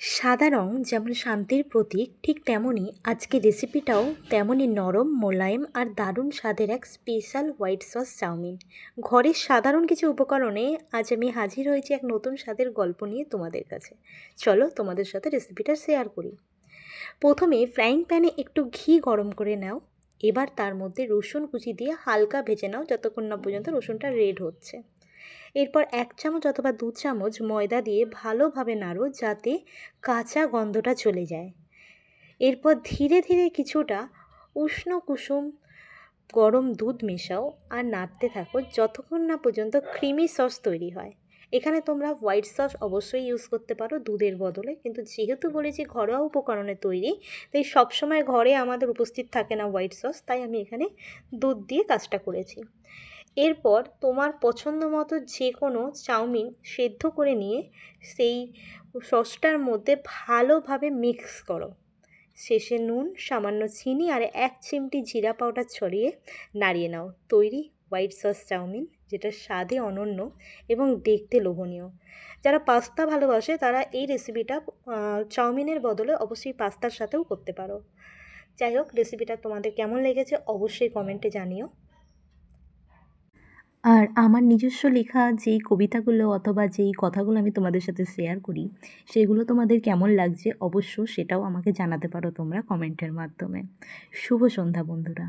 সাদা রং যেমন শান্তির প্রতীক, ঠিক তেমনই আজকে রেসিপিটাও তেমনই নরম, মোলায়েম আর দারুণ স্বাদের এক স্পেশাল হোয়াইট সস চাউমিন। ঘরের সাধারণ কিছু উপকরণে আজ আমি হাজির হয়েছি এক নতুন স্বাদের গল্প নিয়ে তোমাদের কাছে। চলো তোমাদের সাথে রেসিপিটা শেয়ার করি। প্রথমে ফ্রাইং প্যানে একটু ঘি গরম করে নাও। এবার তার মধ্যে রসুন কুচি দিয়ে হালকা ভেজে নাও যতক্ষণ না পর্যন্ত রসুনটা রেড হচ্ছে। এরপর এক চামচ অথবা দু চামচ ময়দা দিয়ে ভালোভাবে নাড়ো যাতে কাঁচা গন্ধটা চলে যায়। এরপর ধীরে ধীরে কিছুটা উষ্ণ কুসুম গরম দুধ মেশাও আর নাড়তে থাকো যতক্ষণ না পর্যন্ত ক্রিমি সস তৈরি হয়। এখানে তোমরা হোয়াইট সস অবশ্যই ইউজ করতে পারো দুধের বদলে কিন্তু যেহেতু বলেছি ঘরোয়া উপকরণে তৈরি, তাই সবসময় ঘরে আমাদের উপস্থিত থাকে না হোয়াইট সস, তাই আমি এখানে দুধ দিয়ে কাজটা করেছি। এরপর তোমার পছন্দ মতো যে কোনো চাউমিন সেদ্ধ করে নিয়ে সেই সসটার মধ্যে ভালোভাবে মিক্স করো। শেষে নুন, সামান্য চিনি আর এক চিমটি জিরা পাউডার ছড়িয়ে নাড়িয়ে নাও। তৈরি হোয়াইট সস চাউমিন, যেটা স্বাদে অনন্য এবং দেখতে লোভনীয়। যারা পাস্তা ভালোবাসে, তারা এই রেসিপিটা চাউমিনের বদলে অবশ্যই পাস্তার সাথেও করতে পারো। যাই হোক রেসিপিটা তোমাদের কেমন লেগেছে অবশ্যই কমেন্টে জানিও। আর আমার নিজস্ব লেখা যেই কবিতাগুলো অথবা যেই কথাগুলো আমি তোমাদের সাথে শেয়ার করি, সেগুলো তোমাদের কেমন লাগছে অবশ্য সেটাও আমাকে জানাতে পারো তোমরা কমেন্টের মাধ্যমে। শুভ সন্ধ্যা বন্ধুরা।